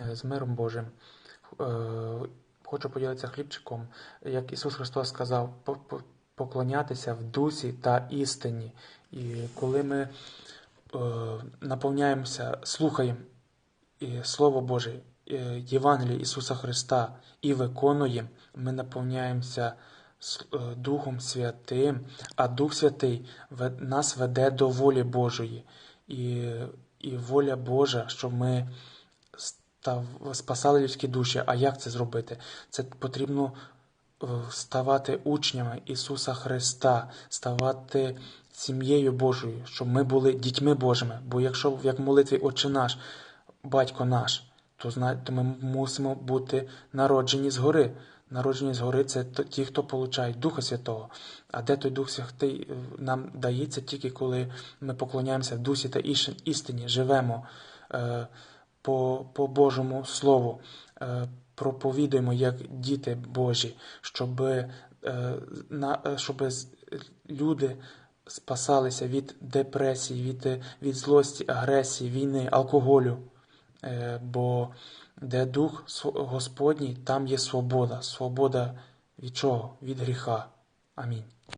Е, З миром Божим. Е, Хочу поділитися хлібчиком. Як Ісус Христос сказав, по- по- поклонятися в дусі та істині. І коли ми е, наповняємося, слухаємо Слово Боже, е, Євангеліє Ісуса Христа і виконуємо, ми наповняємося е, Духом Святим, а Дух Святий нас веде до волі Божої. І, і воля Божа, щоб ми став, спасали людські душі. А як це зробити? Це потрібно е, ставати учнями Ісуса Христа, ставати сім'єю Божою, щоб ми були дітьми Божими. Бо якщо як в молитві Отче наш, Батько наш, то, то ми мусимо бути народжені згори. Народжені згори це ті, хто получають Духа Святого. А де той Дух Святий е, нам дається тільки коли ми поклоняємося дусі та істині, живемо е, по, по Божому Слову, е, проповідуємо як діти Божі, щоб, е, на, е, щоб люди спасалися від депресії, від, від злості, агресії, війни, алкоголю. Бо де дух Господній, там є свобода. Свобода від чого? Від гріха. Амінь.